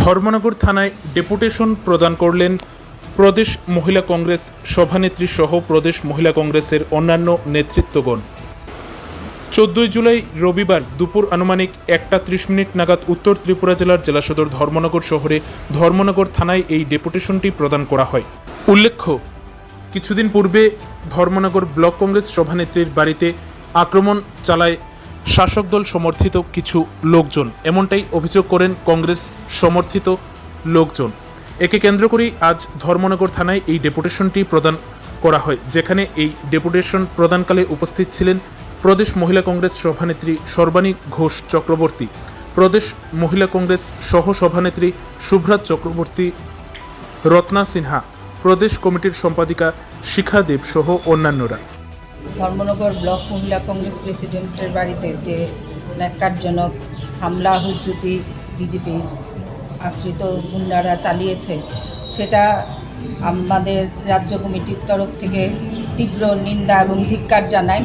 ধর্মনগর থানায় ডেপুটেশন প্রদান করলেন প্রদেশ মহিলা কংগ্রেস সভানেত্রী সহ প্রদেশ মহিলা কংগ্রেসের অন্যান্য নেতৃত্বগণ। চোদ্দই জুলাই রবিবার দুপুর আনুমানিক একটা ত্রিশ মিনিট নাগাদ উত্তর ত্রিপুরা জেলার জেলা সদর ধর্মনগর শহরে ধর্মনগর থানায় এই ডেপুটেশনটি প্রদান করা হয়। উল্লেখ্য, কিছুদিন পূর্বে ধর্মনগর ব্লক কংগ্রেস সভানেত্রীর বাড়িতে আক্রমণ চালায় শাসক দল সমর্থিত কিছু লোকজন। এমনটাই অভিযোগ করেন কংগ্রেস সমর্থিত লোকজন। একে কেন্দ্র করেই আজ ধর্মনগর থানায় এই ডেপুটেশনটি প্রদান করা হয়, যেখানে এই ডেপুটেশন প্রদানকালে উপস্থিত ছিলেন প্রদেশ মহিলা কংগ্রেস সভানেত্রী সর্বাণী ঘোষ চক্রবর্তী, প্রদেশ মহিলা কংগ্রেস সহ সভানেত্রী শুভ্রাত চক্রবর্তী, রত্না সিনহা, প্রদেশ কমিটির সম্পাদিকা শিখা দেব সহ অন্যান্যরা। ধর্মনগর ব্লক মহিলা কংগ্রেস প্রেসিডেন্টের বাড়িতে যে ন্যাক্কারজনক হামলা, হুজ্জুতি বিজেপির আশ্রিত গুন্ডারা চালিয়েছে, সেটা আমাদের রাজ্য কমিটির তরফ থেকে তীব্র নিন্দা এবং ধিক্কার জানায়।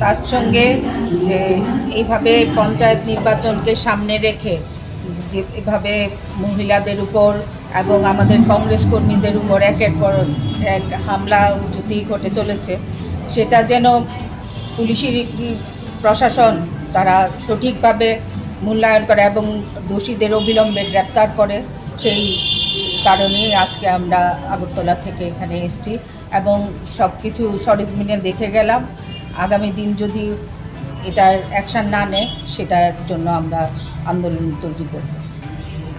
তার সঙ্গে যে এইভাবে পঞ্চায়েত নির্বাচনকে সামনে রেখে যে এভাবে মহিলাদের উপর এবং আমাদের কংগ্রেস কর্মীদের উপর একের পর এক হামলা উচ্যুতি ঘটে চলেছে, সেটা যেন পুলিশি প্রশাসন তারা সঠিকভাবে মূল্যায়ন করে এবং দোষীদের অবিলম্বে গ্রেপ্তার করে, সেই কারণেই আজকে আমরা আগরতলা থেকে এখানে এসেছি এবং সব কিছু সরেজমিনে দেখে গেলাম। আগামী দিন যদি এটার অ্যাকশান না নেয়, সেটার জন্য আমরা আন্দোলন তৈরি করব।